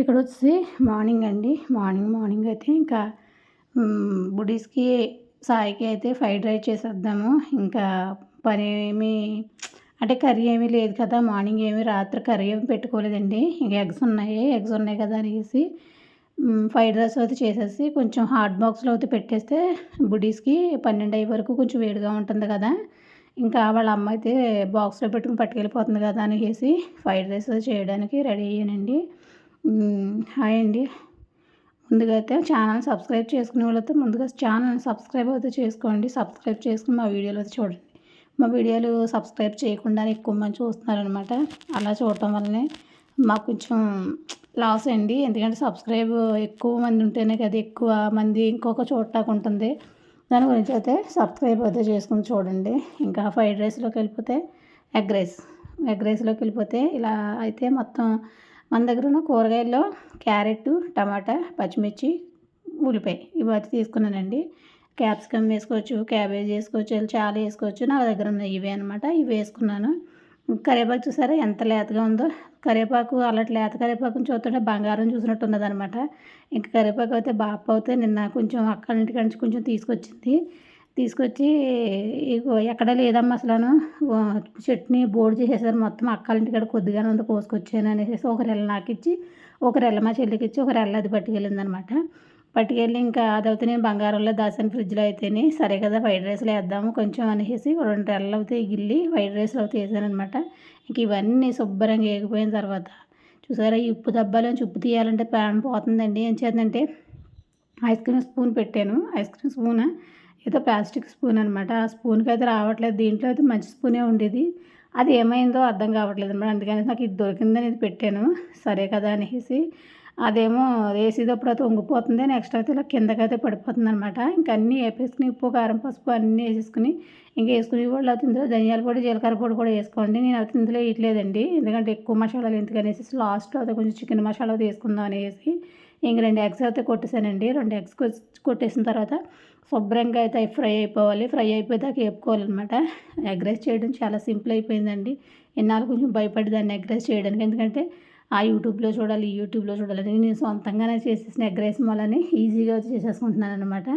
ఇక్కడ వచ్చి మార్నింగ్ అండి. మార్నింగ్ మార్నింగ్ అయితే ఇంకా బుడీస్కి సాయికి అయితే ఫ్రైడ్ రైస్ చేసేద్దాము. ఇంకా పని ఏమి అంటే కర్రీ ఏమీ లేదు కదా. మార్నింగ్ ఏమి రాత్రి కర్రీ ఏమి పెట్టుకోలేదండి. ఇంకా ఎగ్స్ ఉన్నాయి. ఎగ్స్ ఉన్నాయి కదా అనేసి ఫ్రైడ్ రైస్ అయితే చేసేసి కొంచెం హాట్ బాక్స్లో అయితే పెట్టేస్తే బుడీస్కి పన్నెండు అయ్యే వరకు కొంచెం వేడిగా ఉంటుంది కదా. ఇంకా వాళ్ళ అమ్మ అయితే బాక్స్లో పెట్టుకుని పట్టుకెళ్ళిపోతుంది కదా అనేసి ఫ్రైడ్ రైస్ చేయడానికి రెడీ అయ్యానండి. హాయ్ అండి. ముందుగా అయితే ఛానల్ సబ్స్క్రైబ్ చేసుకునే వాళ్ళతో ముందుగా ఛానల్ సబ్స్క్రైబ్ అయితే చేసుకోండి. సబ్స్క్రైబ్ చేసుకుని మా వీడియోలు అయితే చూడండి. మా వీడియోలు సబ్స్క్రైబ్ చేయకుండా ఎక్కువ మంది చూస్తున్నారనమాట అలా చూడటం వల్లనే మాకు కొంచెం లాస్ అండి. ఎందుకంటే సబ్స్క్రైబ్ ఎక్కువ మంది ఉంటేనే కదా ఎక్కువ మంది ఇంకొక చోటాకు ఉంటుంది. దాని గురించి అయితే సబ్స్క్రైబ్ అయితే చేసుకుని చూడండి. ఇంకా ఫ్రైడ్ రైస్లోకి వెళ్ళిపోతే ఎగ్ రైస్. ఎగ్ రైస్లోకి వెళ్ళిపోతే ఇలా అయితే మొత్తం మన దగ్గర ఉన్న కూరగాయల్లో క్యారెట్ టమాటా పచ్చిమిర్చి ఉల్లిపాయ ఇవి తీసుకున్నానండి. క్యాప్సికమ్ వేసుకోవచ్చు క్యాబేజ్ వేసుకోవచ్చు చాలా వేసుకోవచ్చు నా దగ్గర ఉన్న ఇవే అనమాట ఇవి వేసుకున్నాను. కరివేపాకు చూసారా ఎంత లేతగా ఉందో. కరివేపాకు అలాంటి లేత కరివేపాకుని చూస్తుంటే బంగారం చూసినట్టు ఉన్నదనమాట ఇంకా కరివేపాకు అయితే బాప అయితే నిన్న కొంచెం అక్కడి నుంచి కొంచెం తీసుకొచ్చింది. తీసుకొచ్చి ఎక్కడ లేదమ్మా అసలు చట్నీ బోర్డు చేసేసారు. మొత్తం అక్కల ఇంటికాడ కొద్దిగానే ఉంది కోసుకొచ్చాను అనేసి ఒక రెల్ల నాకు ఇచ్చి ఒక రెల్ల మా చెల్లికి ఇచ్చి ఒక రెల్ల అది పట్టుకెళ్ళింది అనమాట పట్టుకెళ్ళి ఇంకా అదైతే నేను బంగారంలో దాసాను ఫ్రిడ్జ్లో అయితేనే. సరే కదా ఫ్రైడ్ రైస్లో వేద్దాము కొంచెం అనేసి రెండు రెల్లలు అయితే గిల్లి ఫ్రైడ్ రైస్లో అయితే వేసాను అనమాట ఇంక ఇవన్నీ శుభ్రంగా వేగిపోయిన తర్వాత చూసారా ఈ ఉప్పు దబ్బాలోంచి ఉప్పు తీయాలంటే ప్యాన్ పోతుందండి. ఏం చేద్దంటే ఐస్ క్రీమ్ స్పూన్ పెట్టాను. ఐస్ క్రీమ్ స్పూన్ ఏదో ప్లాస్టిక్ స్పూన్ అనమాట ఆ స్పూన్కి అయితే రావట్లేదు. దీంట్లో అయితే మంచి స్పూనే ఉండేది. అది ఏమైందో అర్థం కావట్లేదు అనమాట అందుకని నాకు ఇది దొరికిందని ఇది పెట్టాను. సరే కదా అనేసి. అదేమో వేసేటప్పుడు అయితే వంగిపోతుంది. నెక్స్ట్ అయితే ఇలా కిందకైతే పడిపోతుంది అనమాట ఇంకా అన్నీ వేపేసుకుని ఉప్పు కారం పసుపు అన్నీ వేసేసుకుని ఇంకా వేసుకుని కూడా అయితే ఇందులో ధనియాల పొడి జీలకర్ర పొడి కూడా వేసుకోండి. నేను అయితే ఇందులో వేయట్లేదండి. ఎందుకంటే ఎక్కువ మసాలాలు ఎందుకనేసి లాస్ట్లో అయితే కొంచెం చికెన్ మసాలా వేసుకుందాం అనేసి ఇంక రెండు ఎగ్స్ అయితే కొట్టేసానండి. రెండు ఎగ్స్ కొట్టేసిన తర్వాత శుభ్రంగా అయితే ఫ్రై అయిపోవాలి. ఫ్రై అయిపోయేదాకా వేపుకోవాలన్నమాట. ఎగ్ రైస్ చేయడం చాలా సింపుల్ అయిపోయిందండి. ఇన్నాళ్ళు కొంచెం భయపడేదాన్ని ఎగ్ రైస్ చేయడానికి. ఎందుకంటే ఆ యూట్యూబ్లో చూడాలి యూట్యూబ్లో చూడాలి నేను సొంతంగానే చేసేసిన ఎగ్ రైస్ వల్లనే ఈజీగా చేసేసుకుంటున్నాను అనమాట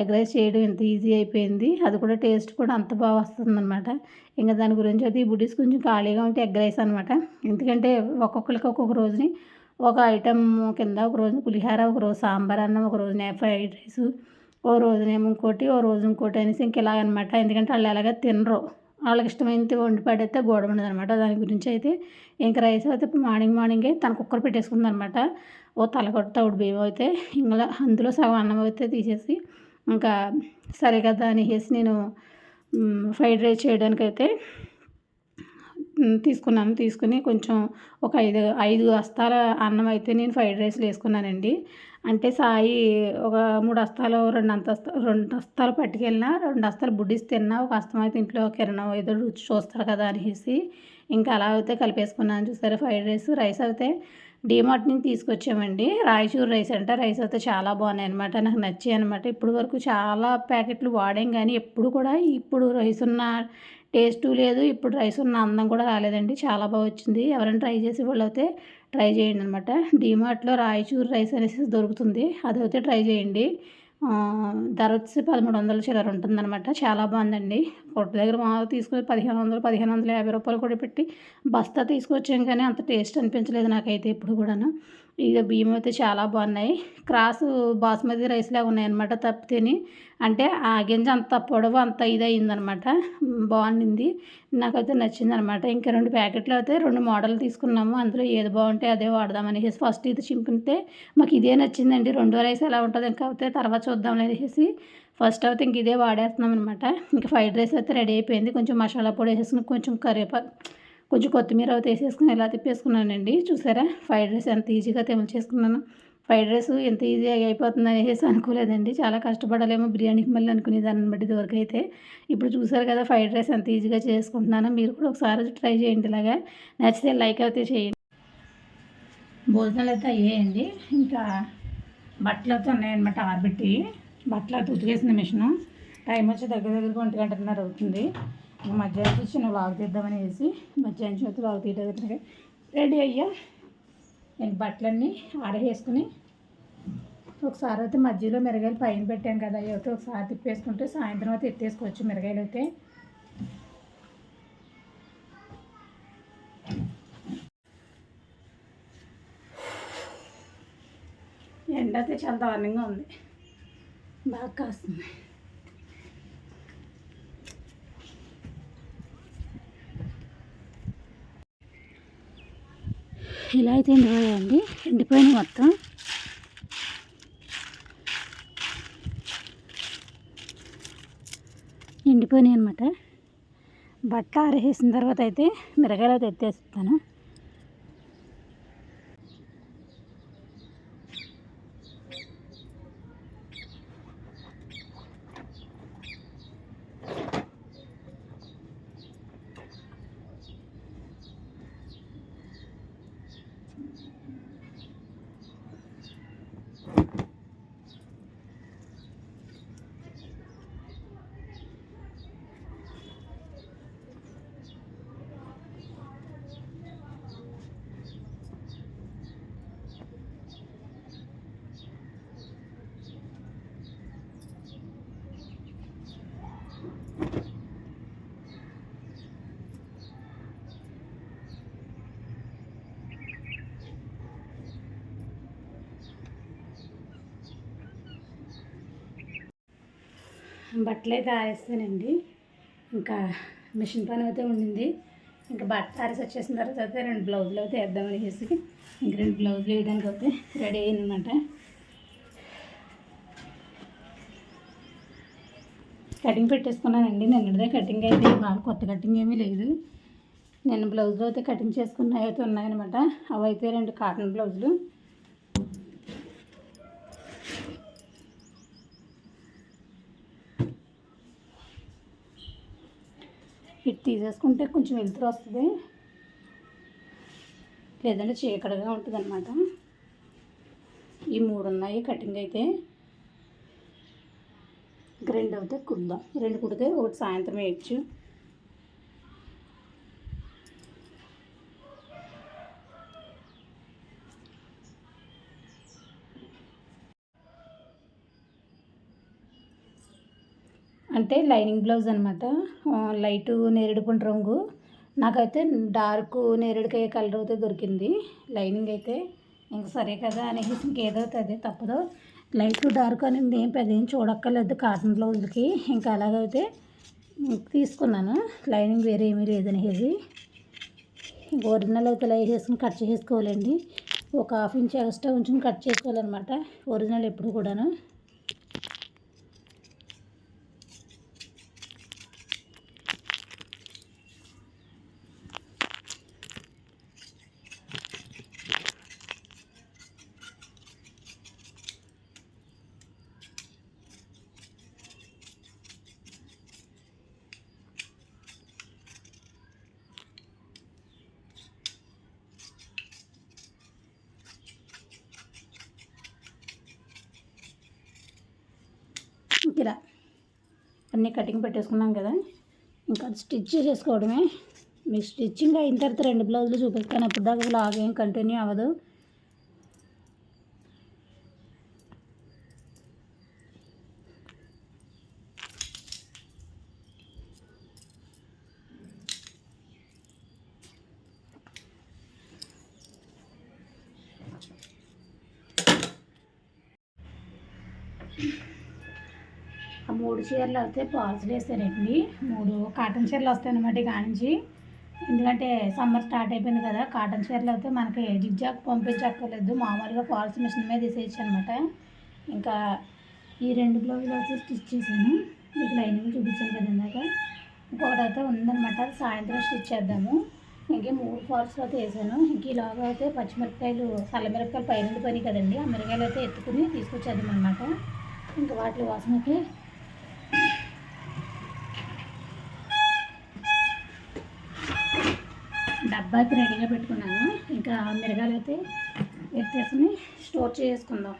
ఎగ్ రైస్ చేయడం ఎంత ఈజీ అయిపోయింది. అది కూడా టేస్ట్ కూడా అంత బాగా వస్తుంది అనమాట ఇంకా దాని గురించి అయితే ఈ బుడ్డీస్ కొంచెం ఖాళీగా ఉంటే ఎగ్ రైస్ అనమాట ఎందుకంటే ఒక్కొక్కరికి ఒక్కొక్క రోజుని ఒక ఐటమ్ కింద ఒక రోజు పులిహార ఒక రోజు సాంబార్ అన్నం ఒక రోజు ఫ్రైడ్ రైస్ ఓ రోజునేమో ఇంకోటి ఓ రోజు ఇంకోటి అనేసి ఇంక ఇలాగనమాట. ఎందుకంటే వాళ్ళు ఎలాగ తినరు. వాళ్ళకి ఇష్టమైనది వండి పడైతే గోడ ఉండదు అనమాట దాని గురించి అయితే ఇంక రైస్ అయితే మార్నింగ్ మార్నింగే తన కుక్కర్ పెట్టేసుకుంది అనమాట ఓ తలగొట్ట తౌడు బియ్యం అయితే ఇంకా అందులో సగం అన్నం అయితే తీసేసి ఇంకా సరే కదా అనేసి నేను ఫ్రైడ్ రైస్ చేయడానికైతే తీసుకున్నాను. తీసుకుని కొంచెం ఒక ఐదు ఐదు అస్తాల అన్నం అయితే నేను ఫ్రైడ్ రైస్లో వేసుకున్నానండి. అంటే సాయి ఒక మూడు అస్తాలు రెండు అంతస్త రెండు అస్తాలు పట్టుకెళ్ళినా రెండు అస్తాలు బుడ్డిస్ తిన్నా ఒక అస్తం అయితే ఇంట్లో కిరణం ఏదో రుచి చూస్తారు కదా అనేసి ఇంకా అలా అయితే కలిపేసుకున్నాను. చూసారు ఫ్రైడ్ రైస్? రైస్ అయితే డీమార్ట్ నుంచి తీసుకొచ్చామండి. రాయచూరు రైస్ అంటే. రైస్ అయితే చాలా బాగున్నాయి అనమాట నాకు నచ్చాయి అనమాట ఇప్పుడు వరకు చాలా ప్యాకెట్లు వాడాం కానీ ఎప్పుడు కూడా ఇప్పుడు రైస్ ఉన్న టేస్టు లేదు. ఇప్పుడు రైస్ ఉన్న అందం కూడా రాలేదండి. చాలా బాగా వచ్చింది. ఎవరైనా ట్రై చేసి వాళ్ళు అయితే ట్రై చేయండి అనమాట డిమార్ట్లో రాయచూరు రైస్ అనేసి దొరుకుతుంది. అది అయితే ట్రై చేయండి. ధర వచ్చి పదమూడు వందల చిల్లర ఉంటుందన్నమాట. చాలా బాగుందండి. కొట్టు దగ్గర మా తీసుకొని పదిహేను వందలు పదిహేను వందల యాభై రూపాయలు కూడా పెట్టి బస్తా తీసుకొచ్చాం కానీ అంత టేస్ట్ అనిపించలేదు నాకైతే ఇప్పుడు కూడాను. ఇక బియ్యం అయితే చాలా బాగున్నాయి. క్రాస్ బాస్మతి రైస్ లాగా ఉన్నాయన్నమాట తప్పితేని. అంటే ఆ గింజ అంత పొడవు అంత ఇది అయిందనమాట బాగుండింది. నాకైతే నచ్చింది అనమాట ఇంకా రెండు ప్యాకెట్లు అయితే రెండు మోడల్ తీసుకున్నాము. అందులో ఏది బాగుంటే అదే వాడదామని ఫస్ట్ ఇది చింపితే మాకు ఇదే నచ్చిందండి. రెండో రైస్ ఎలా ఉంటుంది ఇంకా అయితే తర్వాత చూద్దాం అనేసి ఫస్ట్ అయితే ఇంక ఇదే వాడేస్తున్నాం అనమాట ఇంకా ఫ్రైడ్ రైస్ అయితే రెడీ అయిపోయింది. కొంచెం మసాలా పొడి వేసేసుకుని కొంచెం కరివేపాకు కొంచెం కొత్తిమీర అవి వేసేసుకుని ఇలా తిప్పేసుకున్నానండి. చూసారా? ఫ్రైడ్ రైస్ ఎంత ఈజీగా తెమలు చేసుకున్నాను ఫ్రైడ్ రైస్ ఎంత ఈజీగా అయిపోతుంది అనేసి అనుకోలేదండి. చాలా కష్టపడాలేమో. బిర్యానీకి మళ్ళీ అనుకునేదాన్ని బట్టి ఇదివరకు అయితే ఇప్పుడు చూసారు కదా ఫ్రైడ్ రైస్ ఎంత ఈజీగా చేసుకుంటున్నాను. మీరు కూడా ఒకసారి ట్రై చేయండి ఇలాగా. నచ్చితే లైక్ అయితే చేయండి. భోజనాలు అయితే అయ్యాయండి. ఇంకా బట్టలు అయితే ఉన్నాయన్నమాట ఆరబెట్టి. బట్టలు అయితే ఉతికేసిన మిషను. టైం వచ్చి దగ్గర దగ్గర ఒంటి గంటన్నర అవుతుంది. మధ్యాహ్నం చిన్న లాగు తీద్దామని వేసి మధ్యాహ్నం చేతి లాగు తీయడానికి రెడీ అయ్యా. నేను బట్టలన్నీ ఆరవేసుకుని ఒకసారి అయితే మధ్యలో మిరగాయలు పైన పెట్టాను కదా అవి అయితే ఒకసారి తిప్పేసుకుంటే సాయంత్రం అయితే ఎత్తేసుకోవచ్చు మిరగాయలు అయితే. ఎండ అయితే చాలా దారుణంగా ఉంది. బాగా కాస్తుంది. ఇలా అయితే ఎండిపోయాయండి ఎండిపోయినాయి మొత్తం. ఎండిపోయినాయి అనమాట బట్ట ఆరేసిన తర్వాత అయితే మిరగాయలు అయితే ఎత్తేస్తాను. బట్టలు అయితే ఆరేస్తానండి. ఇంకా మిషన్ పని అయితే ఉండింది. ఇంకా బట్ట ఆరేసి వచ్చేసిన తర్వాత అయితే రెండు బ్లౌజులు అయితే వేద్దామని చేసి ఇంక రెండు బ్లౌజులు వేయడానికి అయితే రెడీ అయిందన్నమాట కటింగ్ పెట్టేసుకున్నానండి. నిన్నదే కటింగ్ అయితే బాగా కొత్త కటింగ్ ఏమీ లేదు. నేను బ్లౌజులు అయితే కటింగ్ చేసుకున్నవి అయితే ఉన్నాయన్నమాట. అవి అయితే రెండు కాటన్ బ్లౌజులు. తీసేసుకుంటే కొంచెం వెలుతురు వస్తుంది. లేదంటే చీకటిగా ఉంటుంది అనమాట ఈ మూడు ఉన్నాయి కటింగ్ అయితే. ఇంక రెండు అయితే కుడదాం రెండు కుడితే ఒకటి సాయంత్రం వేయచ్చు. అంటే లైనింగ్ బ్లౌజ్ అనమాట లైట్ నేరేడు పండు రంగు. నాకైతే డార్క్ నేరేడుకాయ కలర్ అయితే దొరికింది. లైనింగ్ అయితే ఇంక సరే కదా అనేసి ఇంకేదో అదే తప్పదు. లైట్ డార్క్ అనేది ఏం పెద్ద ఏం చూడక్కర్లేదు కాటన్ బ్లౌజ్కి ఇంకా అలాగైతే తీసుకున్నాను. లైనింగ్ వేరే ఏమీ లేదనేసి ఒరిజినల్ అయితే లై చేసుకుని కట్ చేసుకోవాలండి ఒక హాఫ్ ఇంచ్ ఎక్స్ట్రా ఉంచుకుని కట్ చేసుకోవాలన్నమాట. ఒరిజినల్ ఎప్పుడు కూడాను. ఇలా అన్నీ కటింగ్ పెట్టేసుకున్నాం కదా. ఇంకా స్టిచ్ చేసుకోవడమే. మీకు స్టిచ్చింగ్ అయిన తర్వాత రెండు బ్లౌజులు చూపిస్తాను. అప్పుడు దాకా బ్లాగ్ ఏం కంటిన్యూ అవ్వదు ఆ మూడు చీరలు అయితే పాల్స్లు వేసారండి మూడు కాటన్ చీరలు వస్తాయి అనమాట ఇక నుంచి ఎందుకంటే సమ్మర్ స్టార్ట్ అయిపోయింది కదా కాటన్ చీరలు అయితే మనకి జిగ్జాక్ పంపించక్కర్లేదు. మామూలుగా ఫాల్స్ మిషన్ మీద తీసేయచ్చు అనమాట ఇంకా ఈ రెండు బ్లౌజులు అయితే స్టిచ్ చేశాను. మీకు లైనింగ్ చూపించాను కదా ఇందాక. ఇంకొకటి అయితే ఉందన్నమాట. అది సాయంత్రం స్టిచ్ చేద్దాము. ఇంకే మూడు ఫాల్స్ అయితే వేసాను. ఇంక ఇలాగా అయితే పచ్చిమిరపకాయలు సల్లమిరపకాయలు పైన పని కదండి. ఆ మిరకాయలు అయితే ఎత్తుకుని తీసుకొచ్చేద్దాం అనమాట ఇంకా వాటి వాసనకి డబ్బాకి రెడీగా పెట్టుకున్నాను. ఇంకా మిరగాలు అయితే ఎత్తేసుకుని స్టోర్ చేసుకుందాం.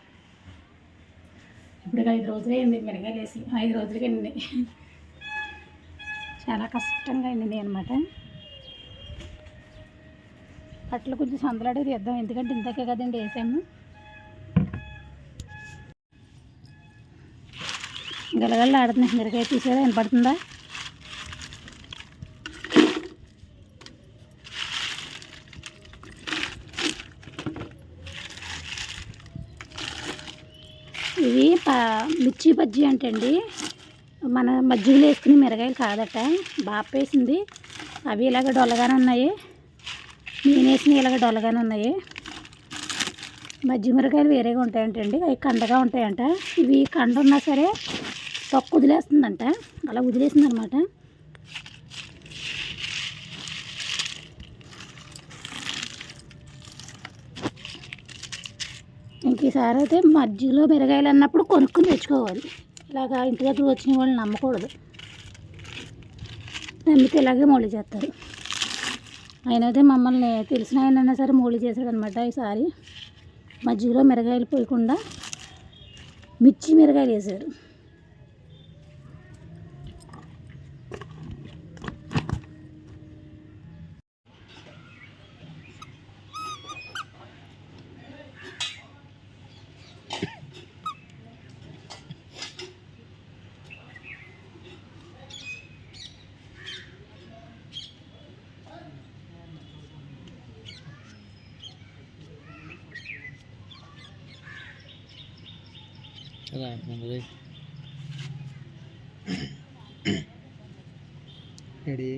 ఇప్పుడు ఐదు రోజులు అయింది మిరగాయలు వేసి ఐదు రోజులకి అయింది చాలా కష్టంగా అయింది అనమాట అట్లా కొంచెం సందలాడే తీద్దాం. ఎందుకంటే ఇంతకే కదండి వేసాము. గలగల్లా ఆడుతున్నాయి మిరగాయ తీసేదా? వినపడుతుందా? ఇవి ప మిర్చి బజ్జీ అంటండి. మన మజ్జిగలో వేసుకునే మిరగాయలు కాదట. బాపేసింది అవి ఇలాగ డొల్లగానే ఉన్నాయి. నేను వేసినవి ఇలాగ డొల్లగానే ఉన్నాయి. మజ్జి మిరకాయలు వేరేగా ఉంటాయంటండి. అవి కండగా ఉంటాయంట. ఇవి కండ ఉన్నా సరే తొక్క వదిలేస్తుందంట. అలా వదిలేసింది అనమాట అయితే మజ్జిగలో మిరగాయలు అన్నప్పుడు కొనుక్కుని తెచ్చుకోవాలి. ఇలాగా ఇంటి దగ్గర వచ్చిన వాళ్ళు నమ్మకూడదు. నమ్మితే ఇలాగే మోళీ చేస్తారు. ఆయన అయితే మమ్మల్ని తెలిసిన ఆయన సరే మోళీ చేశాడనమాట ఈసారి. మజ్జిగలో మిరగాయలు పోయకుండా మిర్చి మిరగాయలు వేశారు. రా ముందు రెడీ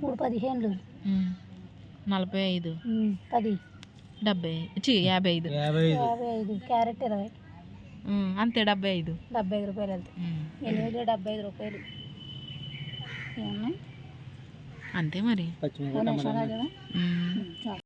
మూడు పదిహేనులు. నలభై ఐదు. పది. డెబ్బై చి యాభై ఐదు. యాభై ఐదు. క్యారెట్ ఇరవై. అంతే డెబ్బై ఐదు. డెబ్బై ఐదు రూపాయలు వెళ్తాయి. ఉమ్, ఎనిమిది డెబ్బై ఐదు రూపాయలు. అంతే మరి.